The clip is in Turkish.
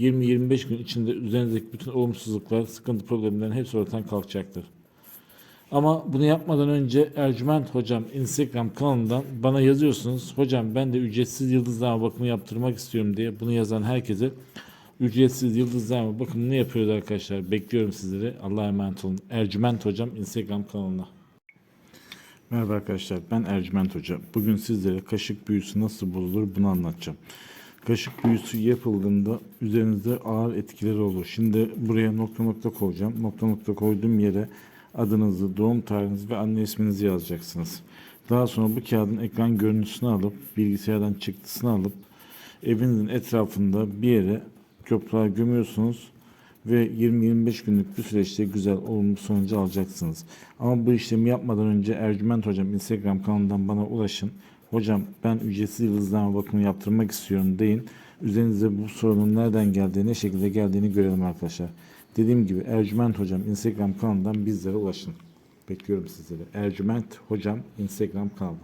20-25 gün içinde üzerinizdeki bütün olumsuzluklar, sıkıntı problemlerin hepsi ortadan kalkacaktır. Ama bunu yapmadan önce Ercüment Hocam Instagram kanalından bana yazıyorsunuz. Hocam ben de ücretsiz yıldızlama bakımı yaptırmak istiyorum diye bunu yazan herkese ücretsiz yıldızlama bakımını yapıyoruz arkadaşlar. Bekliyorum sizleri. Allah'a emanet olun. Ercüment Hocam Instagram kanalına. Merhaba arkadaşlar ben Ercüment Hoca. Bugün sizlere kaşık büyüsü nasıl bozulur bunu anlatacağım. Kaşık büyüsü yapıldığında üzerinizde ağır etkileri olur. Şimdi buraya nokta nokta koyacağım. Nokta nokta koyduğum yere adınızı, doğum tarihinizi ve anne isminizi yazacaksınız. Daha sonra bu kağıdın ekran görüntüsünü alıp bilgisayardan çıktısını alıp evinizin etrafında bir yere toprağa gömüyorsunuz ve 20-25 günlük bir süreçte güzel olumlu sonucu alacaksınız. Ama bu işlemi yapmadan önce Ercüment Hocam Instagram kanalından bana ulaşın. Hocam ben ücretsiz yıldızlama bakımı yaptırmak istiyorum deyin. Üzerinize bu sorunun nereden geldiği, ne şekilde geldiğini görelim arkadaşlar. Dediğim gibi Ercüment Hocam Instagram kanalından bizlere ulaşın. Bekliyorum sizleri. Ercüment Hocam Instagram kanalı.